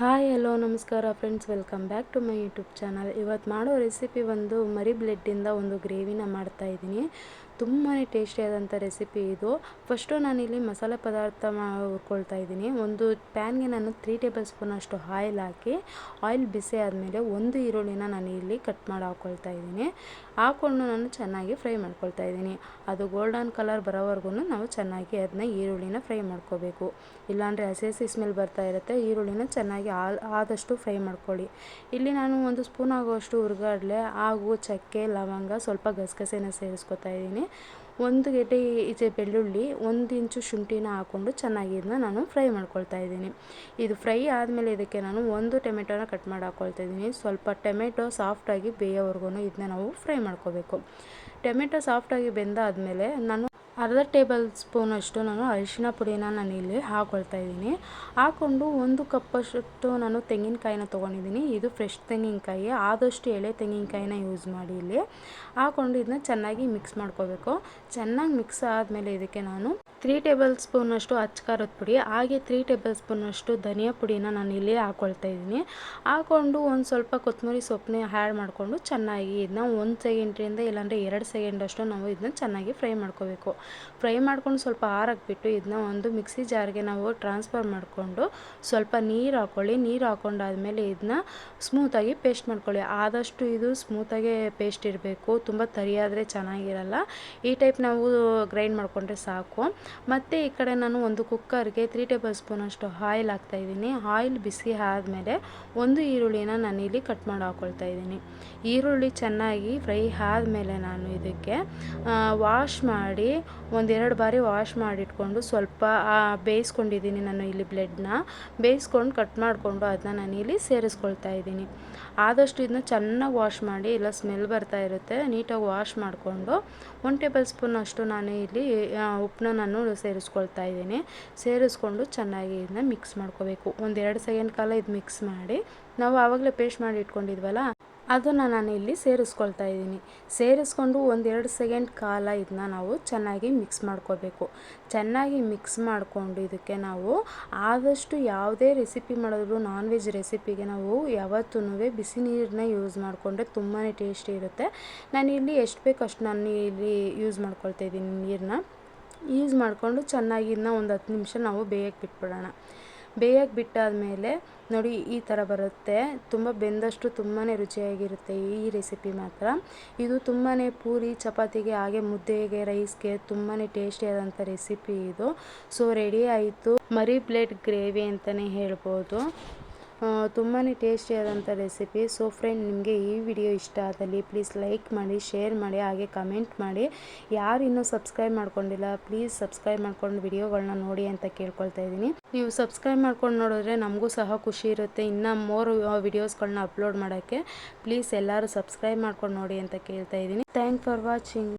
Hi, hello, ನಮಸ್ಕಾರ friends welcome back to my YouTube channel ಇವತ್ತು ಮಾಡೋ ರೆಸಿಪಿ ಒಂದು ಮರಿ ಬ್ಲೆಡ್ಡಿಂದ ಒಂದು ಗ್ರೇವಿನ ಮಾಡ್ತಾ ಇದ್ದೀನಿ. ತುಂಬಾ ಟೇಸ್ಟಿಯಾದಂಥ ರೆಸಿಪಿ ಇದು. ಫಸ್ಟು ನಾನಿಲ್ಲಿ ಮಸಾಲೆ ಪದಾರ್ಥ ಮಾ ಹುರ್ಕೊಳ್ತಾ ಇದ್ದೀನಿ. ಒಂದು ಪ್ಯಾನ್ಗೆ ನಾನು ತ್ರೀ ಟೇಬಲ್ ಸ್ಪೂನ್ ಅಷ್ಟು ಆಯಿಲ್ ಹಾಕಿ ಆಯಿಲ್ ಬಿಸಿ ಆದಮೇಲೆ ಒಂದು ಈರುಳ್ಳಿನ ನಾನು ಇಲ್ಲಿ ಕಟ್ ಮಾಡಿ ಹಾಕ್ಕೊಳ್ತಾ ಇದ್ದೀನಿ. ಹಾಕ್ಕೊಂಡು ನಾನು ಚೆನ್ನಾಗಿ ಫ್ರೈ ಮಾಡ್ಕೊಳ್ತಾ ಇದ್ದೀನಿ. ಅದು ಗೋಲ್ಡನ್ ಕಲರ್ ಬರೋವರೆಗೂ ನಾವು ಚೆನ್ನಾಗಿ ಅದನ್ನ ಈರುಳ್ಳಿನ ಫ್ರೈ ಮಾಡ್ಕೋಬೇಕು. ಇಲ್ಲಾಂದರೆ ಹಸಿ ಹಸಿ ಸ್ಮೆಲ್ ಬರ್ತಾ ಇರುತ್ತೆ. ಈರುಳ್ಳಿನ ಚೆನ್ನಾಗಿ ಆದಷ್ಟು ಫ್ರೈ ಮಾಡ್ಕೊಳ್ಳಿ. ಇಲ್ಲಿ ನಾನು ಒಂದು ಸ್ಪೂನ್ ಆಗುವಷ್ಟು ಹುರ್ಗಡ್ಲೆ, ಹಾಗೂ ಚಕ್ಕೆ, ಲವಂಗ ಸ್ವಲ್ಪ ಗಸಗಸೆನ ಸೇರಿಸ್ಕೊತಾ ಇದ್ದೀನಿ. ಒಂದು ಗೆಡ್ಡೆ ಈಚೆ ಬೆಳ್ಳುಳ್ಳಿ, ಒಂದು ಇಂಚು ಶುಂಠಿನ ಹಾಕ್ಕೊಂಡು ಚೆನ್ನಾಗಿ ಇದನ್ನ ನಾನು ಫ್ರೈ ಮಾಡ್ಕೊಳ್ತಾ ಇದ್ದೀನಿ. ಇದು ಫ್ರೈ ಆದಮೇಲೆ ಇದಕ್ಕೆ ನಾನು ಒಂದು ಟೊಮೆಟೊನ ಕಟ್ ಮಾಡಿ ಹಾಕ್ಕೊಳ್ತಾ ಇದ್ದೀನಿ. ಸ್ವಲ್ಪ ಟೊಮೆಟೊ ಸಾಫ್ಟಾಗಿ ಬೇಯೋವರೆಗೂ ಇದನ್ನ ನಾವು ಫ್ರೈ ಮಾಡ್ಕೋಬೇಕು. ಟೊಮೆಟೊ ಸಾಫ್ಟಾಗಿ ಬೆಂದಾದಮೇಲೆ ನಾನು ಅರ್ಧ ಟೇಬಲ್ ಸ್ಪೂನಷ್ಟು ನಾನು ಅರಿಶಿನ ಪುಡಿನ ನಾನು ಇಲ್ಲಿ ಹಾಕ್ಕೊಳ್ತಾ ಇದ್ದೀನಿ. ಹಾಕ್ಕೊಂಡು ಒಂದು ಕಪ್ಪಷ್ಟು ನಾನು ತೆಂಗಿನಕಾಯಿನ ತೊಗೊಂಡಿದ್ದೀನಿ. ಇದು ಫ್ರೆಶ್ ತೆಂಗಿನಕಾಯಿ, ಆದಷ್ಟು ಎಳೆ ತೆಂಗಿನಕಾಯಿನ ಯೂಸ್ ಮಾಡಿ ಇಲ್ಲಿ. ಹಾಕ್ಕೊಂಡು ಇದನ್ನ ಚೆನ್ನಾಗಿ ಮಿಕ್ಸ್ ಮಾಡ್ಕೋಬೇಕು. ಚೆನ್ನಾಗಿ ಮಿಕ್ಸ್ ಆದಮೇಲೆ ಇದಕ್ಕೆ ನಾನು ತ್ರೀ ಟೇಬಲ್ ಸ್ಪೂನಷ್ಟು ಅಚ್ಚಕಾರದ ಪುಡಿ, ಹಾಗೆ ತ್ರೀ ಟೇಬಲ್ ಸ್ಪೂನಷ್ಟು ಧನಿಯಾ ಪುಡಿನ ನಾನು ಇಲ್ಲಿ ಹಾಕ್ಕೊಳ್ತಾ ಇದ್ದೀನಿ. ಹಾಕ್ಕೊಂಡು ಒಂದು ಸ್ವಲ್ಪ ಕೊತ್ತಂಬರಿ ಸೊಪ್ಪನ್ನ ಹ್ಯಾಡ್ ಮಾಡಿಕೊಂಡು ಚೆನ್ನಾಗಿ ಇದನ್ನ ಒಂದು ಸೆಕೆಂಡ್ರಿಂದ ಇಲ್ಲಾಂದರೆ ಎರಡು ಸೆಕೆಂಡಷ್ಟು ನಾವು ಇದನ್ನ ಚೆನ್ನಾಗಿ ಫ್ರೈ ಮಾಡ್ಕೋಬೇಕು. ಫ್ರೈ ಮಾಡ್ಕೊಂಡು ಸ್ವಲ್ಪ ಆರಾಕ್ಬಿಟ್ಟು ಇದನ್ನ ಒಂದು ಮಿಕ್ಸಿ ಜಾರ್ಗೆ ನಾವು ಟ್ರಾನ್ಸ್ಫರ್ ಮಾಡಿಕೊಂಡು ಸ್ವಲ್ಪ ನೀರು ಹಾಕ್ಕೊಳ್ಳಿ ನೀರು ಹಾಕ್ಕೊಂಡಾದ್ಮೇಲೆ ಇದನ್ನ ಸ್ಮೂತಾಗಿ ಪೇಸ್ಟ್ ಮಾಡ್ಕೊಳ್ಳಿ. ಆದಷ್ಟು ಇದು ಸ್ಮೂತಾಗಿ ಪೇಸ್ಟ್ ಇರಬೇಕು. ತುಂಬ ತರಿಯಾದರೆ ಚೆನ್ನಾಗಿರಲ್ಲ. ಈ ಟೈಪ್ ನಾವು ಗ್ರೈಂಡ್ ಮಾಡಿಕೊಂಡ್ರೆ ಸಾಕು. ಮತ್ತು ಈ ಕಡೆ ನಾನು ಒಂದು ಕುಕ್ಕರ್ಗೆ ತ್ರೀ ಟೇಬಲ್ ಸ್ಪೂನ್ ಅಷ್ಟು ಆಯಿಲ್ ಹಾಕ್ತಾಯಿದ್ದೀನಿ ಆಯಿಲ್ ಬಿಸಿ ಆದಮೇಲೆ ಒಂದು ಈರುಳ್ಳಿನ ನಾನು ಇಲ್ಲಿ ಕಟ್ ಮಾಡಿ ಹಾಕ್ಕೊಳ್ತಾ ಇದ್ದೀನಿ. ಈರುಳ್ಳಿ ಚೆನ್ನಾಗಿ ಫ್ರೈ ಆದಮೇಲೆ ನಾನು ಇದಕ್ಕೆ ವಾಶ್ ಮಾಡಿ ಒಂದೆರಡು ಬಾರಿ ವಾಶ್ ಮಾಡಿಟ್ಕೊಂಡು ಸ್ವಲ್ಪ ಬೇಯಿಸ್ಕೊಂಡಿದ್ದೀನಿ ನಾನು ಇಲ್ಲಿ ಬ್ಲೆಡ್ನ. ಬೇಯಿಸ್ಕೊಂಡು ಕಟ್ ಮಾಡಿಕೊಂಡು ಅದನ್ನ ನಾನು ಇಲ್ಲಿ ಸೇರಿಸ್ಕೊಳ್ತಾ ಇದ್ದೀನಿ. ಆದಷ್ಟು ಇದನ್ನ ಚೆನ್ನಾಗಿ ವಾಶ್ ಮಾಡಿ, ಇಲ್ಲ ಸ್ಮೆಲ್ ಬರ್ತಾ ಇರುತ್ತೆ, ನೀಟಾಗಿ ವಾಶ್ ಮಾಡಿಕೊಂಡು ಒನ್ ಟೇಬಲ್ ಸ್ಪೂನ್ ಅಷ್ಟು ನಾನು ಇಲ್ಲಿ ಉಪ್ಪನ್ನ ನಾನು ಸೇರಿಸ್ಕೊಳ್ತಾ ಇದ್ದೀನಿ. ಸೇರಿಸ್ಕೊಂಡು ಚೆನ್ನಾಗಿ ಇದನ್ನ ಮಿಕ್ಸ್ ಮಾಡ್ಕೋಬೇಕು. ಒಂದೆರಡು ಸೆಕೆಂಡ್ ಕಾಲ ಇದು ಮಿಕ್ಸ್ ಮಾಡಿ. ನಾವು ಆವಾಗಲೇ ಪೇಸ್ಟ್ ಮಾಡಿ ಇಟ್ಕೊಂಡಿದ್ವಲ್ಲ ಅದನ್ನು ನಾನು ಇಲ್ಲಿ ಸೇರಿಸ್ಕೊಳ್ತಾ ಇದ್ದೀನಿ. ಸೇರಿಸ್ಕೊಂಡು ಒಂದೆರಡು ಸೆಕೆಂಡ್ ಕಾಲ ಇದನ್ನ ನಾವು ಚೆನ್ನಾಗಿ ಮಿಕ್ಸ್ ಮಾಡ್ಕೋಬೇಕು. ಚೆನ್ನಾಗಿ ಮಿಕ್ಸ್ ಮಾಡಿಕೊಂಡು ಇದಕ್ಕೆ ನಾವು ಆದಷ್ಟು ಯಾವುದೇ ರೆಸಿಪಿ ಮಾಡಿದ್ರು ನಾನ್ ವೆಜ್ ರೆಸಿಪಿಗೆ ನಾವು ಯಾವತ್ತೂ ಬಿಸಿ ನೀರನ್ನ ಯೂಸ್ ಮಾಡಿಕೊಂಡ್ರೆ ತುಂಬಾ ಟೇಸ್ಟಿ ಇರುತ್ತೆ. ನಾನು ಇಲ್ಲಿ ಎಷ್ಟು ಬೇಕು ಅಷ್ಟು ನಾನು ಇಲ್ಲಿ ಯೂಸ್ ಮಾಡ್ಕೊಳ್ತಾ ಇದ್ದೀನಿ ನೀರನ್ನ. ಯೂಸ್ ಮಾಡಿಕೊಂಡು ಚೆನ್ನಾಗಿ ಇದನ್ನ ಒಂದು ಹತ್ತು ನಿಮಿಷ ನಾವು ಬೇಯಕ್ಕೆ ಬಿಟ್ಬಿಡೋಣ. ಬೇಯಕ್ಕೆ ಬಿಟ್ಟಾದ ಮೇಲೆ ನೋಡಿ ಈ ಥರ ಬರುತ್ತೆ. ತುಂಬ ಬೆಂದಷ್ಟು ತುಂಬಾ ರುಚಿಯಾಗಿರುತ್ತೆ ಈ ರೆಸಿಪಿ ಮಾತ್ರ. ಇದು ತುಂಬಾ ಪೂರಿ, ಚಪಾತಿಗೆ, ಹಾಗೆ ಮುದ್ದೆಗೆ, ರೈಸ್ಗೆ ತುಂಬಾ ಟೇಸ್ಟಿಯಾದಂಥ ರೆಸಿಪಿ ಇದು. ಸೊ ರೆಡಿ ಆಯಿತು. ಮರಿ ಪ್ಲೇಟ್ ಗ್ರೇವಿ ಅಂತಲೇ ಹೇಳ್ಬೋದು. ತುಂಬಾ ಟೇಸ್ಟಿಯಾದಂಥ ರೆಸಿಪಿ ಸೊ ಫ್ರೆಂಡ್ ನಿಮಗೆ ಈ ವಿಡಿಯೋ ಇಷ್ಟ ಆದಲ್ಲಿ ಪ್ಲೀಸ್ ಲೈಕ್ ಮಾಡಿ ಶೇರ್ ಮಾಡಿ, ಹಾಗೆ ಕಮೆಂಟ್ ಮಾಡಿ. ಯಾರು ಇನ್ನೂ ಸಬ್ಸ್ಕ್ರೈಬ್ ಮಾಡ್ಕೊಂಡಿಲ್ಲ ಪ್ಲೀಸ್ ಸಬ್ಸ್ಕ್ರೈಬ್ ಮಾಡ್ಕೊಂಡು ವಿಡಿಯೋಗಳನ್ನ ನೋಡಿ ಅಂತ ಕೇಳ್ಕೊಳ್ತಾ ಇದ್ದೀನಿ. ನೀವು ಸಬ್ಸ್ಕ್ರೈಬ್ ಮಾಡ್ಕೊಂಡು ನೋಡಿದ್ರೆ ನಮಗೂ ಸಹ ಖುಷಿ ಇರುತ್ತೆ. ಇನ್ನೂ ಮೋರ್ ವಿಡಿಯೋಸ್ಗಳನ್ನ ಅಪ್ಲೋಡ್ ಮಾಡೋಕ್ಕೆ. ಪ್ಲೀಸ್ ಎಲ್ಲರೂ ಸಬ್ಸ್ಕ್ರೈಬ್ ಮಾಡ್ಕೊಂಡು ನೋಡಿ ಅಂತ ಕೇಳ್ತಾ ಇದ್ದೀನಿ. Thank for watching